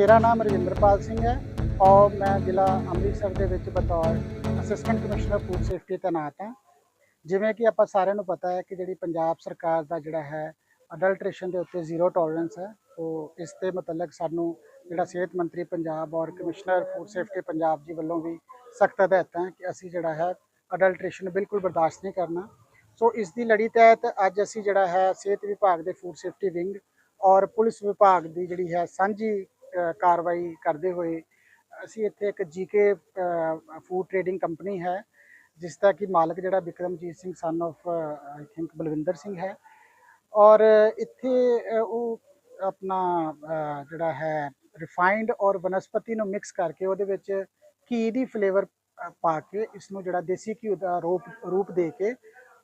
ਮੇਰਾ ਨਾਮ ਰਜਿੰਦਰਪਾਲ ਸਿੰਘ ਹੈ ਔਰ ਮੈਂ ਜ਼ਿਲ੍ਹਾ ਅੰਮ੍ਰਿਤਸਰ ਦੇ ਵਿੱਚ ਬਤੌਰ ਅਸਿਸਟੈਂਟ ਕਮਿਸ਼ਨਰ ਫੂਡ ਸੇਫਟੀ ਤੈਨਾਤ ਹਾਂ। ਜਿਵੇਂ ਕਿ ਆਪਾਂ ਸਾਰਿਆਂ ਨੂੰ ਪਤਾ ਹੈ ਕਿ ਜਿਹੜੀ ਪੰਜਾਬ ਸਰਕਾਰ ਦਾ ਜਿਹੜਾ ਹੈ ਅਡਲਟ੍ਰੇਸ਼ਨ ਦੇ ਉੱਤੇ ਜ਼ੀਰੋ ਟੋਲਰੈਂਸ ਹੈ, ਉਹ ਇਸ ਦੇ ਮੁਤਲਕ ਸਾਨੂੰ ਜਿਹੜਾ ਸਿਹਤ ਮੰਤਰੀ ਪੰਜਾਬ ਔਰ ਕਮਿਸ਼ਨਰ ਫੂਡ ਸੇਫਟੀ ਪੰਜਾਬ ਜੀ ਵੱਲੋਂ ਵੀ ਸਖਤ ਹਦਾਇਤਾਂ ਹੈ ਕਿ ਅਸੀਂ ਜਿਹੜਾ ਹੈ ਅਡਲਟ੍ਰੇਸ਼ਨ ਬਿਲਕੁਲ ਬਰਦਾਸ਼ਤ ਨਹੀਂ ਕਰਨਾ। ਸੋ ਇਸ ਦੀ ਲੜੀ ਤਹਿਤ ਅੱਜ ਅਸੀਂ ਜਿਹੜਾ ਹੈ ਸਿਹਤ ਵਿਭਾਗ ਦੇ ਫੂਡ ਸੇਫਟੀ ਵਿੰਗ ਔਰ ਪੁਲਿਸ ਵਿਭਾਗ ਦੀ ਜਿਹੜੀ ਹੈ ਸਾਂਝੀ ਕਾਰਵਾਈ ਕਰਦੇ ਹੋਏ, ਅਸੀਂ ਇੱਥੇ ਇੱਕ ਜੀਕੇ ਫੂਡ ਟ੍ਰੇਡਿੰਗ ਕੰਪਨੀ ਹੈ, ਜਿਸ ਦਾ ਕਿ ਮਾਲਕ ਜਿਹੜਾ Vikramjit Singh son of I think Balwinder Singh ਹੈ। ਔਰ ਇੱਥੇ ਉਹ ਆਪਣਾ ਜਿਹੜਾ ਹੈ ਰਿਫਾਈਨਡ ਔਰ ਬਨਸਪਤੀ ਨੂੰ ਮਿਕਸ ਕਰਕੇ ਉਹਦੇ ਵਿੱਚ ਘੀ ਦੀ ਫਲੇਵਰ ਪਾ ਕੇ ਇਸ ਨੂੰ ਜਿਹੜਾ ਦੇਸੀ ਘੀ ਦਾ ਰੂਪ ਰੂਪ ਦੇ ਕੇ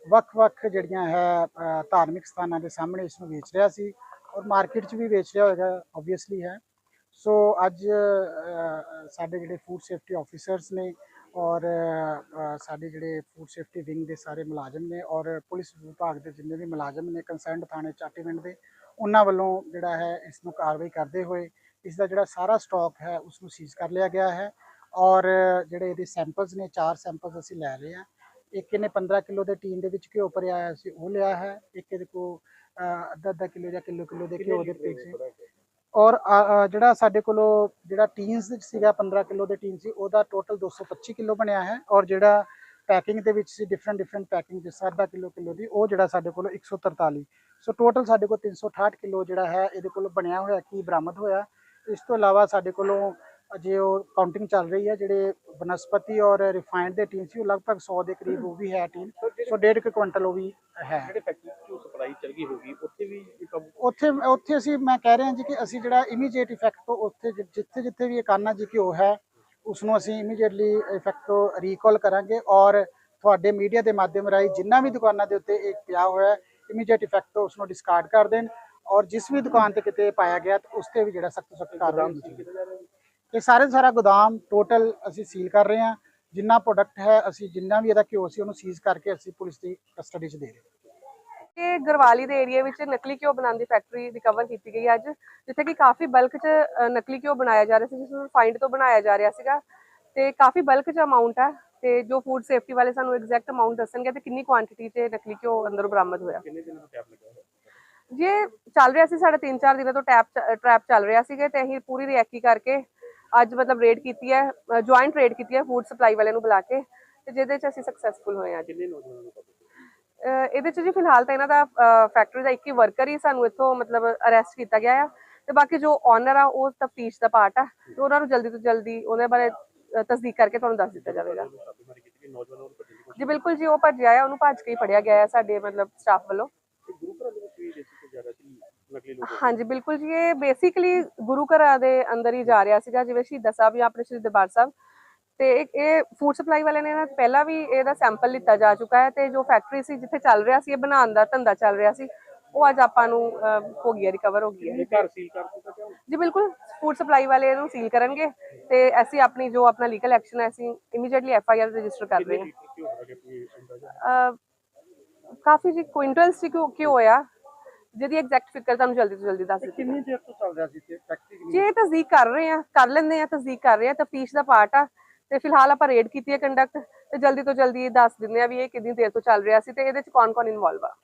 ਵੱਖ-ਵੱਖ ਜਿਹੜੀਆਂ ਹੈ ਧਾਰਮਿਕ ਸਥਾਨਾਂ ਦੇ ਸਾਹਮਣੇ ਇਸ ਨੂੰ ਵੇਚ ਰਿਹਾ ਸੀ। ਔਰ ਮਾਰਕੀਟ 'ਚ ਵੀ ਵੇਚ ਰਿਹਾ ਹੋਏਗਾ ਆਬਵੀਅਸਲੀ ਹੈ। ਸੋ ਅੱਜ ਸਾਡੇ ਜਿਹੜੇ ਫੂਡ ਸੇਫਟੀ ਆਫੀਸਰਸ ਨੇ ਔਰ ਸਾਡੇ ਜਿਹੜੇ ਫੂਡ ਸੇਫਟੀ ਵਿੰਗ ਦੇ ਸਾਰੇ ਮੁਲਾਜ਼ਮ ਨੇ ਔਰ ਪੁਲਿਸ ਵਿਭਾਗ ਦੇ ਜਿੰਨੇ ਵੀ ਮੁਲਾਜ਼ਮ ਨੇ ਕੰਸਰਨਡ ਥਾਣੇ ਚਾਟੀਵਿੰਡ ਦੇ ਉਹਨਾਂ ਵੱਲੋਂ ਜਿਹੜਾ ਹੈ ਇਸ ਨੂੰ ਕਾਰਵਾਈ ਕਰਦੇ ਹੋਏ ਇਸ ਦਾ ਜਿਹੜਾ ਸਾਰਾ ਸਟਾਕ ਹੈ ਉਸ ਨੂੰ ਸੀਜ਼ ਕਰ ਲਿਆ ਗਿਆ ਹੈ ਔਰ ਜਿਹੜੇ ਇਹਦੇ ਸੈਂਪਲਸ ਨੇ ਚਾਰ ਸੈਂਪਲਸ ਅਸੀਂ ਲੈ ਲਏ ਆ। ਇੱਕ ਇਹਨੇ 15 ਕਿਲੋ ਦੇ ਟੀਨ ਦੇ ਵਿੱਚ ਘਿਓ ਭਰਿਆ ਹੋਇਆ ਸੀ ਉਹ ਲਿਆ ਹੈ। ਇੱਕ ਇਹਦੇ ਕੋ ਅੱਧਾ ਅੱਧਾ ਕਿਲੋ ਜਾਂ ਕਿਲੋ ਕਿਲੋ ਦੇ ਘਿਓ ਦੇ ਪੀਸ ਸੀ ਔਰ ਜਿਹੜਾ ਸਾਡੇ ਕੋਲੋਂ ਜਿਹੜਾ ਟੀਨਸ ਵਿੱਚ ਸੀਗਾ 15 ਕਿਲੋ ਦੇ ਟੀਨ ਸੀ, ਉਹਦਾ ਟੋਟਲ 225 ਕਿਲੋ ਬਣਿਆ ਹੈ ਔਰ ਜਿਹੜਾ ਪੈਕਿੰਗ ਦੇ ਵਿੱਚ ਸੀ ਡਿਫਰੈਂਟ ਡਿਫਰੈਂਟ ਪੈਕਿੰਗ ਜਿਸ ਅੱਧਾ ਕਿਲੋ ਕਿਲੋ ਦੀ, ਉਹ ਜਿਹੜਾ ਸਾਡੇ ਕੋਲ 143 ਸੋ ਟੋਟਲ ਸਾਡੇ ਕੋਲ 368 ਕਿਲੋ ਜਿਹੜਾ ਹੈ, ਇਹਦੇ ਕੋਲ ਬਣਿਆ ਹੋਇਆ, ਕੀ ਬਰਾਮਦ ਹੋਇਆ। ਇਸ ਤੋਂ ਇਲਾਵਾ ਸਾਡੇ ਕੋਲੋਂ ਅਜੇ ਉਹ ਕਾਊਂਟਿੰਗ ਚੱਲ ਰਹੀ ਹੈ, ਜਿਹੜੇ ਬਨਸਪਤੀ ਔਰ ਰਿਫਾਈਨਡ ਦੇ ਟੀਨ ਸੀ, ਉਹ ਲਗਭਗ 100 ਦੇ ਕਰੀਬ ਉਹ ਵੀ ਹੈ ਟੀਨ ਸੋ ਡੇਢ ਕੁ ਕੁਇੰਟਲ ਉਹ ਵੀ ਹੈ। ਸਪਲਾਈ ਚੱਲ ਗਈ ਹੋਗੀ ਉੱਥੇ ਵੀ ਕੰਮ ਉੱਥੇ ਉੱਥੇ ਅਸੀਂ ਮੈਂ ਕਹਿ ਰਿਹਾ ਜੀ ਕਿ ਅਸੀਂ ਜਿਹੜਾ ਇਮੀਡੀਏਟ ਇਫੈਕਟ ਤੋਂ ਉੱਥੇ ਜਿੱਥੇ ਜਿੱਥੇ ਵੀ ਇਹ ਕਾਨਾ ਜੀ ਘਿਓ ਹੈ ਉਸ ਨੂੰ ਅਸੀਂ ਇਮੀਡੀਏਟਲੀ ਇਫੈਕਟ ਤੋਂ ਰੀਕਾਲ ਕਰਾਂਗੇ ਔਰ ਤੁਹਾਡੇ ਮੀਡੀਆ ਦੇ ਮਾਧਿਅਮ ਰਾਹੀਂ ਜਿੰਨਾ ਵੀ ਦੁਕਾਨਾਂ ਦੇ ਉੱਤੇ ਇਹ ਪਿਆ ਹੋਇਆ ਹੈ ਇਮੀਡੀਏਟ ਇਫੈਕਟ ਤੋਂ ਉਸ ਨੂੰ ਡਿਸਕਾਰਡ ਕਰ ਦੇਣ ਔਰ ਜਿਸ ਵੀ ਦੁਕਾਨ ਤੇ ਕਿਤੇ ਪਾਇਆ ਗਿਆ ਤਾਂ ਉਸ ਤੇ ਵੀ ਜਿਹੜਾ ਸਖਤ ਸਖਤ ਕਾਰਵਾਈ ਹੋਣੀ ਚਾਹੀਦੀ ਇਹ ਸਾਰੇ ਸਾਰਾ ਗੋਦਾਮ ਟੋਟਲ ਅਸੀਂ ਸੀਲ ਕਰ ਰਹੇ ਹਾਂ ਜਿੰਨਾ ਪ੍ਰੋਡਕਟ ਹੈ ਅਸੀਂ ਜਿੰਨਾ ਵੀ ਇਹਦਾ ਘਿਓ ਸੀ ਉਹਨੂੰ ਸੀਜ਼ ਕਰਕੇ ਅਸੀਂ ਪੁਲਿਸ ਦੀ ਕਸਟਡੀ 'ਚ ਦੇ ਰਹੇ ਹਾਂ। ਇਹ ਗਰਵਾਲੀ ਦੇ ਏਰੀਆ ਵਿੱਚ ਨਕਲੀ ਘਿਓ ਬਣਾਉਣ ਦੀ ਫੈਕਟਰੀ ਰਿਕਵਰ ਕੀਤੀ ਗਈ ਅੱਜ ਜਿੱਥੇ ਕਿ ਕਾਫੀ ਬਲਕ 'ਚ ਨਕਲੀ ਘਿਓ ਬਣਾਇਆ ਜਾ ਰਿਹਾ ਸੀ ਜਿਸ ਨੂੰ ਰਿਫਾਈਨਡ ਤੋਂ ਬਣਾਇਆ ਜਾ ਰਿਹਾ ਸੀਗਾ। ਤੇ ਕਾਫੀ ਬਲਕ 'ਚ ਅਮਾਉਂਟ ਹੈ ਤੇ ਜੋ ਫੂਡ ਸੇਫਟੀ ਵਾਲੇ ਸਾਨੂੰ ਐਗਜ਼ੈਕਟ ਅਮਾਉਂਟ ਦੱਸਣਗੇ ਤੇ ਕਿੰਨੀ ਕੁਆਂਟੀਟੀ 'ਚ ਨਕਲੀ ਘਿਓ ਅੰਦਰੋਂ ਬਰਾਮਦ ਹੋਇਆ। ਕਿੰਨੇ ਦਿਨਾਂ ਦਾ ਟੈਪ ਲੱਗਾ ਹੋਇਆ? ਜੇ ਚੱਲ ਰਿਹਾ ਸੀ ਸਾਡੇ 3-4 ਦਿਨਾਂ ਤੋਂ ਟੈਪ ਟ੍ਰੈਪ ਚੱਲ ਰਿਹਾ ਸੀਗਾ ਤੇ ਅਸੀਂ ਪੂਰੀ ਰਿਐਕੀ ਕਰਕੇ ਅੱਜ ਮਤਲਬ ਰੇਡ ਕੀਤੀ ਹੈ ਜੁਆਇੰਟ ਰੇਡ ਕੀਤੀ ਹੈ ਫੂਡ ਸਪਲਾਈ ਵਾਲਿਆਂ ਨੂੰ ਬੁਲਾ ਕੇ ਤੇ ਜਿਹਦੇ 'ਚ ਅਸੀਂ ਸਕਸੈਸਫੁਲ ਹੋਏ ਅੱਜ। ਕਿੰਨੇ ਨੌਜਵਾਨਾਂ ਨੂੰ ਇਹਦੇ ਚ ਜੀ ਫਿਲਹਾਲ ਤਾਂ ਇਹਨਾਂ ਦਾ ਫੈਕਟਰੀ ਦਾ ਇੱਕ ਹੀ ਵਰਕਰ ਹੀ ਸਾਨੂੰ ਇੱਥੋਂ ਮਤਲਬ ਅਰੈਸਟ ਕੀਤਾ ਗਿਆ ਆ। ਤੇ ਬਾਕੀ ਜੋ ਓਨਰ ਆ, ਉਹ ਤਫਤੀਸ਼ ਦਾ ਪਾਰਟ ਆ। ਤੇ ਉਹਨਾਂ ਨੂੰ ਜਲਦੀ ਤੋਂ ਜਲਦੀ ਉਹਦੇ ਬਾਰੇ ਤਸਦੀਕ ਕਰਕੇ ਤੁਹਾਨੂੰ ਦੱਸ ਦਿੱਤਾ ਜਾਵੇਗਾ। ਜੀ ਬਿਲਕੁਲ ਜੀ, ਉਹ ਭੱਜਿਆ ਆ ਉਹਨੂੰ ਭੱਜ ਕੇ ਹੀ ਫੜਿਆ ਗਿਆ ਹੈ ਸਾਡੇ ਮਤਲਬ ਸਟਾਫ ਵੱਲੋਂ। ਕੀਤੀ ਗੁਰੂ ਹਾਂਜੀ, ਬਿਲਕੁਲ ਜੀ, ਇਹ ਬੇਸਿਕਲੀ ਗੁਰੂ ਘਰਾਂ ਦੇ ਅੰਦਰ ਹੀ ਜਾ ਰਿਹਾ ਸੀਗਾ, ਜਿਵੇਂ ਸ਼ਹੀਦਾਂ ਸਾਹਿਬ ਜਾਂ ਆਪਣੇ ਸ਼੍ਰੀ ਦਰਬਾਰ ਸਾਹਿਬ। ਤੇ ਇਹ- ਫੂਡ ਸਪਲਾਈ ਵਾਲਿਆਂ ਨੇ ਨਾ ਪਹਿਲਾਂ ਵੀ ਇਹਦਾ ਸੈਂਪਲ ਲਿੱਤਾ ਜਾ ਚੁੱਕਾ ਹੈ ਤੇ ਜੋ ਫੈਕਟਰੀ ਸੀ ਜਿੱਥੇ ਚੱਲ ਰਿਹਾ ਸੀ ਇਹ ਬਣਾਉਣ ਦਾ ਧੰਦਾ ਚੱਲ ਰਿਹਾ ਸੀ ਉਹ ਅੱਜ ਆਪਾਂ ਨੂੰ ਹੋ ਗਿਆ ਰਿਕਵਰ ਹੋ ਗਿਆ ਇਹ ਘਰ ਸੀਲ ਕਰ ਦਿੱਤਾ ਕਿਉਂ? ਜੀ ਬਿਲਕੁਲ ਫੂਡ ਸਪਲਾਈ ਵਾਲੇ ਇਹਨੂੰ ਸੀਲ ਕਰਨਗੇ ਤੇ ਅਸੀਂ ਆਪਣੀ ਜੋ ਆਪਣਾ ਲੀਗਲ ਐਕਸ਼ਨ ਹੈ ਅਸੀਂ immediately F I R register ਕਰ ਰਹੇ ਹਾਂ। ਕਿਉਂ ਕਾਫੀ ਜੀ ਕੁਇੰਟਲਸ ਸੀ ਕਿਉਂ ਕੀ ਹੋਇਆ। ਜਿਹਦੀ ਐਗਜ਼ੈਕਟ ਫਿਗਰ ਤੁਹਾਨੂੰ ਜਲਦੀ ਤੋਂ ਜਲਦੀ ਦੱਸ ਦਿੱਤੀ ਕਿੰਨੀ ਦੇਰ ਤੋਂ ਚੱਲ ਰਿਹਾ ਸੀ ਤੇ ਫੈਕਟਰੀ ਜੀ ਇਹ ਤਸਦੀਕ ਕਰ ਰਹੇ ਆ ਕਰ ਲੈਂਦੇ ਆ ਤਸਦੀਕ ਕਰ ਰਹੇ ਆ ਤਫਤੀਸ਼ ਦਾ ਪਾਰਟ ਆ। ਤੇ ਫਿਲਹਾਲ ਆਪਾਂ ਰੇਡ ਕੀਤੀ ਹੈ ਕੰਡਕਟ ਤੇ ਜਲਦੀ ਤੋਂ ਜਲਦੀ ਇਹ ਦੱਸ ਦਿੰਦੇ ਆ ਵੀ ਇਹ ਕਿੰਨੀ ਦੇਰ ਤੋਂ ਚੱਲ ਰਿਹਾ ਸੀ ਤੇ ਇਹਦੇ ਚ ਕੌਣ ਕੌਣ ਇਨਵੋਲਵ ਆ।